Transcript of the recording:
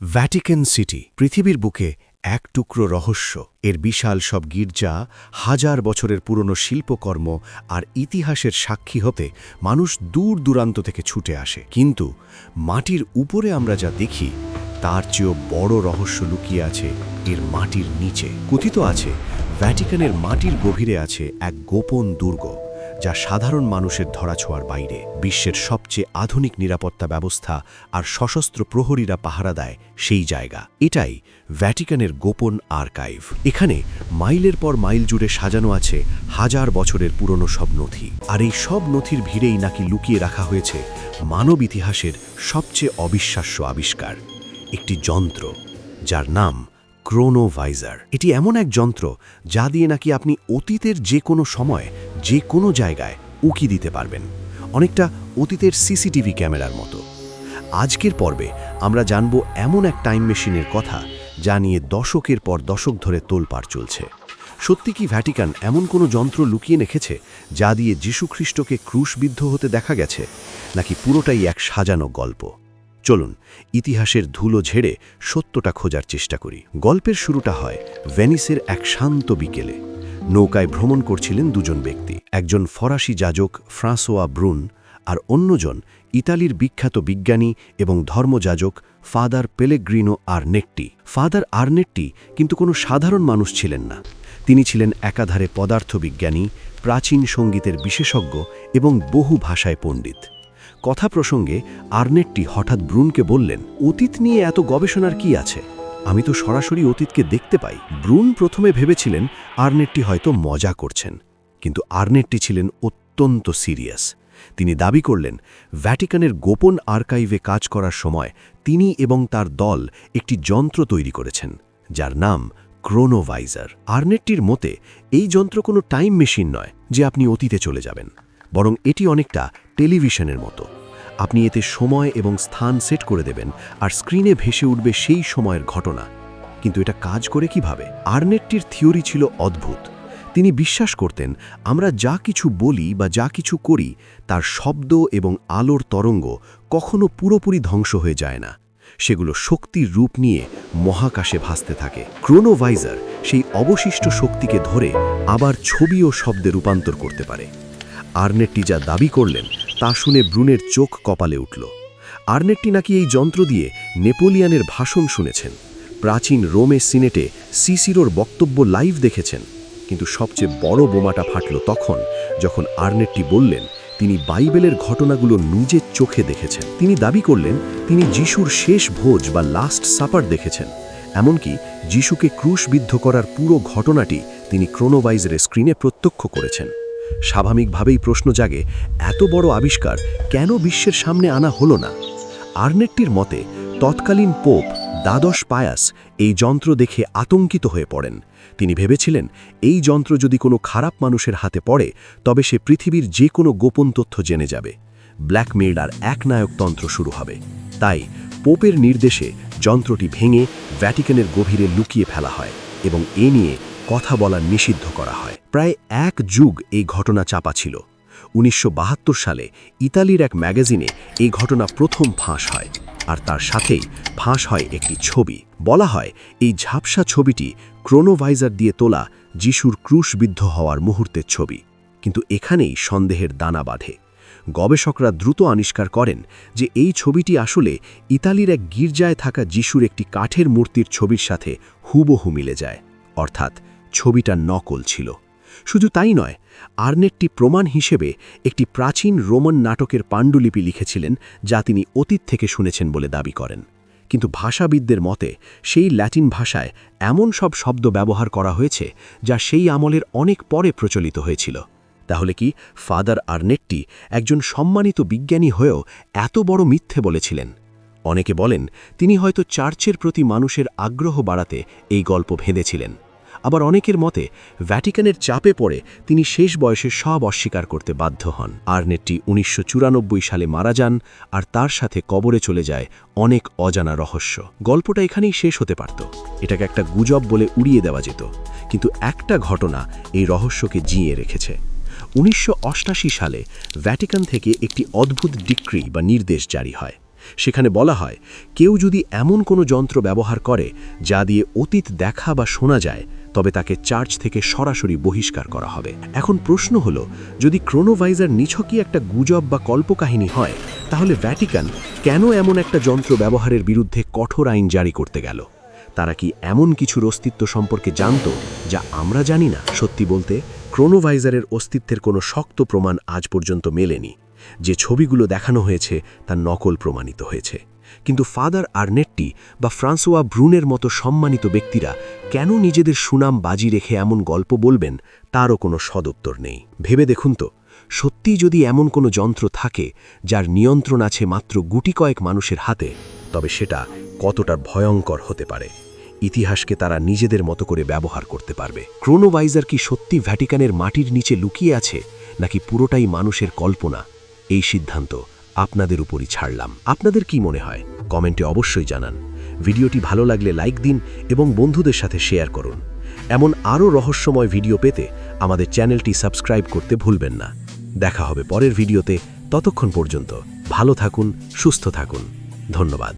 Vatican city পৃথিবীর বুকে এক টুকরো রহস্য। এর বিশাল সব গির্জা, হাজার বছরের পুরনো শিল্পকর্ম আর ইতিহাসের সাক্ষী হতে মানুষ দূর দূরান্ত থেকে ছুটে আসে। কিন্তু মাটির উপরে আমরা যা দেখি, তার চেয়েও বড় রহস্য লুকিয়ে আছে এর মাটির নিচে। কথিত আছে ভ্যাটিকানের মাটির গভীরে আছে এক গোপন দুর্গ। যা সাধারণ মানুষের ধরাছোঁয়ার বাইরে, বিশ্বের সবচেয়ে আধুনিক নিরাপত্তা ব্যবস্থা আর সশস্ত্র প্রহরীরা পাহারা দেয় সেই জায়গা। এটাই ভ্যাটিকানের গোপন আর্কাইভ। এখানে মাইলের পর মাইল জুড়ে সাজানো আছে হাজার বছরের পুরনো সব নথি। আর এই সব নথির ভিড়েই নাকি লুকিয়ে রাখা হয়েছে মানব ইতিহাসের সবচেয়ে অবিশ্বাস্য আবিষ্কার। একটি যন্ত্র, যার নাম ক্রোনোভাইজার। এটি এমন এক যন্ত্র, যা দিয়ে নাকি আপনি অতীতের যে কোনো সময় যে কোনো জায়গায় উকি দিতে পারবেন। অনেকটা অতীতের সিসিটিভি ক্যামেরার মতো। আজকের পর্বে আমরা জানব এমন এক টাইম মেশিনের কথা যা নিয়ে দশকের পর দশক ধরে তোলপাড় চলছে। সত্যি কি ভ্যাটিকান এমন কোনো যন্ত্র লুকিয়ে রেখেছে যা দিয়ে যীশুখ্রিস্টকে ক্রুশবিদ্ধ হতে দেখা গেছে, নাকি পুরোটাই এক সাজানো গল্প? চলুন, ইতিহাসের ধুলো ঝেড়ে সত্যটা খোঁজার চেষ্টা করি। গল্পের শুরুটা হয় ভেনিসের এক শান্ত বিকেলে। নৌকায় ভ্রমণ করছিলেন দুজন ব্যক্তি, একজন ফরাসি যাজক ফ্রাঁসোয়া ব্রুন আর অন্যজন ইতালির বিখ্যাত বিজ্ঞানী এবং ধর্মযাজক ফাদার পেলেগ্রিনো আর্নেট্টি। ফাদার আর্নেট্টি কিন্তু কোনো সাধারণ মানুষ ছিলেন না। তিনি ছিলেন একাধারে পদার্থবিজ্ঞানী, প্রাচীন সঙ্গীতের বিশেষজ্ঞ এবং বহু ভাষায় পণ্ডিত। কথা প্রসঙ্গে আর্নেটটি হঠাৎ ব্রুনকে বললেন, অতীত নিয়ে এত গবেষণার কি আছে? আমি তো সরাসরি অতীতকে দেখতে পাই। ব্রুন প্রথমে ভেবেছিলেন আর্নেটটি হয়তো মজা করছেন, কিন্তু আর্নেটটি ছিলেন অত্যন্ত সিরিয়াস। তিনি দাবি করলেন, ভ্যাটিকানের গোপন আর্কাইভে কাজ করার সময় তিনি এবং তার দল একটি যন্ত্র তৈরি করেছেন, যার নাম ক্রোনোভাইজার। আর্নেটটির মতে, এই যন্ত্র কোনো টাইম মেশিন নয় যে আপনি অতীতে চলে যাবেন, বরং এটি অনেকটা টেলিভিশনের মতো। আপনি এতে সময় এবং স্থান সেট করে দেবেন আর স্ক্রিনে ভেসে উঠবে সেই সময়ের ঘটনা। কিন্তু এটা কাজ করে কীভাবে? আর্নেটটির থিওরি ছিল অদ্ভুত। তিনি বিশ্বাস করতেন, আমরা যা কিছু বলি বা যা কিছু করি, তার শব্দ এবং আলোর তরঙ্গ কখনো পুরোপুরি ধ্বংস হয়ে যায় না। সেগুলো শক্তির রূপ নিয়ে মহাকাশে ভাসতে থাকে। ক্রোনোভাইজার সেই অবশিষ্ট শক্তিকে ধরে আবার ছবি ও শব্দে রূপান্তর করতে পারে। আর্নেটটি যা দাবি করলেন তা শুনে ব্রুনের চোখ কপালে উঠল। আর্নেটটি নাকি এই যন্ত্র দিয়ে নেপোলিয়ানের ভাষণ শুনেছেন। প্রাচীন রোমে সিনেটে সিসিরোর বক্তব্য লাইভ দেখেছেন। কিন্তু সবচেয়ে বড় বোমাটা ফাটল তখন যখন আর্নেটটি বললেন, তিনি বাইবেলের ঘটনাগুলো নিজের চোখে দেখেছেন। তিনি দাবি করলেন, তিনি যিশুর শেষ ভোজ বা লাস্ট সাপার দেখেছেন। এমনকি যিশুকে ক্রুশবিদ্ধ করার পুরো ঘটনাটি তিনি ক্রোনোভাইজারের স্ক্রিনে প্রত্যক্ষ করেছেন। স্বাভাবিকভাবেই প্রশ্ন জাগে, এত বড় আবিষ্কার কেন বিশ্বের সামনে আনা হলো না? আর্নেটটির মতে, তৎকালীন পোপ দ্বাদশ পায়াস এই যন্ত্র দেখে আতঙ্কিত হয়ে পড়েন। তিনি ভেবেছিলেন, এই যন্ত্র যদি কোনো খারাপ মানুষের হাতে পড়ে, তবে সে পৃথিবীর যে কোনো গোপন তথ্য জেনে যাবে। ব্ল্যাকমেইলার একনায়কতন্ত্র শুরু হবে। তাই পোপের নির্দেশে যন্ত্রটি ভেঙে ভ্যাটিকানের গভীরে লুকিয়ে ফেলা হয় এবং এ নিয়ে কথা বলা নিষিদ্ধ করা হয়। প্রায় এক যুগ এই ঘটনা চাপা ছিল। উনিশশো বাহাত্তর সালে ইতালির এক ম্যাগাজিনে এই ঘটনা প্রথম ফাঁস হয় আর তার সাথেই ফাঁস হয় একটি ছবি। বলা হয়, এই ঝাপসা ছবিটি ক্রোনোভাইজার দিয়ে তোলা যিশুর ক্রুশবিদ্ধ হওয়ার মুহূর্তের ছবি। কিন্তু এখানেই সন্দেহের দানা বাঁধে। গবেষকরা দ্রুত আবিষ্কার করেন যে এই ছবিটি আসলে ইতালির এক গির্জায় থাকা যিশুর একটি কাঠের মূর্তির ছবির সাথে হুবহু মিলে যায়। অর্থাৎ ছবিটা নকল ছিল। শুধু তাই নয়, আর্নেটটি প্রমাণ হিসেবে একটি প্রাচীন রোমান নাটকের পাণ্ডুলিপি লিখেছিলেন, যা তিনি অতীত থেকে শুনেছেন বলে দাবি করেন। কিন্তু ভাষাবিদদের মতে, সেই ল্যাটিন ভাষায় এমন সব শব্দ ব্যবহার করা হয়েছে, যা সেই আমলের অনেক পরে প্রচলিত হয়েছিল। তাহলে কি ফাদার আর্নেটটি একজন সম্মানিত বিজ্ঞানী হয়েও এত বড় মিথ্যে বলেছিলেন? অনেকে বলেন, তিনি হয়তো চার্চের প্রতি মানুষের আগ্রহ বাড়াতে এই গল্প ভেঁধেছিলেন আবার অনেকের মতে, ভ্যাটিকানের চাপে পড়ে তিনি শেষ বয়সে সব অস্বীকার করতে বাধ্য হন। আর্নেটটি উনিশশো চুরানব্বই সালে মারা যান আর তার সাথে কবরে চলে যায় অনেক অজানা রহস্য। গল্পটা এখানেই শেষ হতে পারত। এটাকে একটা গুজব বলে উড়িয়ে দেওয়া যেত। কিন্তু একটা ঘটনা এই রহস্যকে জিয়ে রেখেছে। উনিশশো সালে ভ্যাটিকান থেকে একটি অদ্ভুত ডিক্রি বা নির্দেশ জারি হয়। সেখানে বলা হয়, কেউ যদি এমন কোনো যন্ত্র ব্যবহার করে যা দিয়ে অতীত দেখা বা শোনা যায় তবে তাকে চার্চ থেকে সরাসরি বহিষ্কার করা হবে। এখন প্রশ্ন হল, যদি ক্রোনোভাইজার নিছকই একটা গুজব বা কল্পকাহিনী হয়, তাহলে ভ্যাটিকান কেন এমন একটা যন্ত্র ব্যবহারের বিরুদ্ধে কঠোর আইন জারি করতে গেল? তারা কি এমন কিছুর অস্তিত্ব সম্পর্কে জানত, যা আমরা জানি না? সত্যি বলতে, ক্রোনোভাইজারের অস্তিত্বের কোনো শক্ত প্রমাণ আজ পর্যন্ত মেলেনি। যে ছবিগুলো দেখানো হয়েছে তা নকল প্রমাণিত হয়েছে। কিন্তু ফাদার আর্নেটটি বা ফ্রান্সোয়া ব্রুনের মতো সম্মানিত ব্যক্তিরা কেন নিজেদের সুনাম বাজি রেখে এমন গল্প বলবেন তারও কোনো সদুত্তর নেই। ভেবে দেখুন তো, সত্যিই যদি এমন কোনো যন্ত্র থাকে যার নিয়ন্ত্রণ আছে মাত্র গুটি কয়েক মানুষের হাতে, তবে সেটা কতটা ভয়ঙ্কর হতে পারে। ইতিহাসকে তারা নিজেদের মতো করে ব্যবহার করতে পারবে। ক্রোনোভাইজার কি সত্যি ভ্যাটিকানের মাটির নিচে লুকিয়ে আছে, নাকি পুরোটাই মানুষের কল্পনা? এই সিদ্ধান্ত আপনাদের উপরই ছাড়লাম। আপনাদের কি মনে হয়? কমেন্টে অবশ্যই জানান। ভিডিওটি ভালো লাগলে লাইক দিন এবং বন্ধুদের সাথে শেয়ার করুন। এমন আরও রহস্যময় ভিডিও পেতে আমাদের চ্যানেলটি সাবস্ক্রাইব করতে ভুলবেন না। দেখা হবে পরের ভিডিওতে। ততক্ষণ পর্যন্ত ভালো থাকুন, সুস্থ থাকুন। ধন্যবাদ।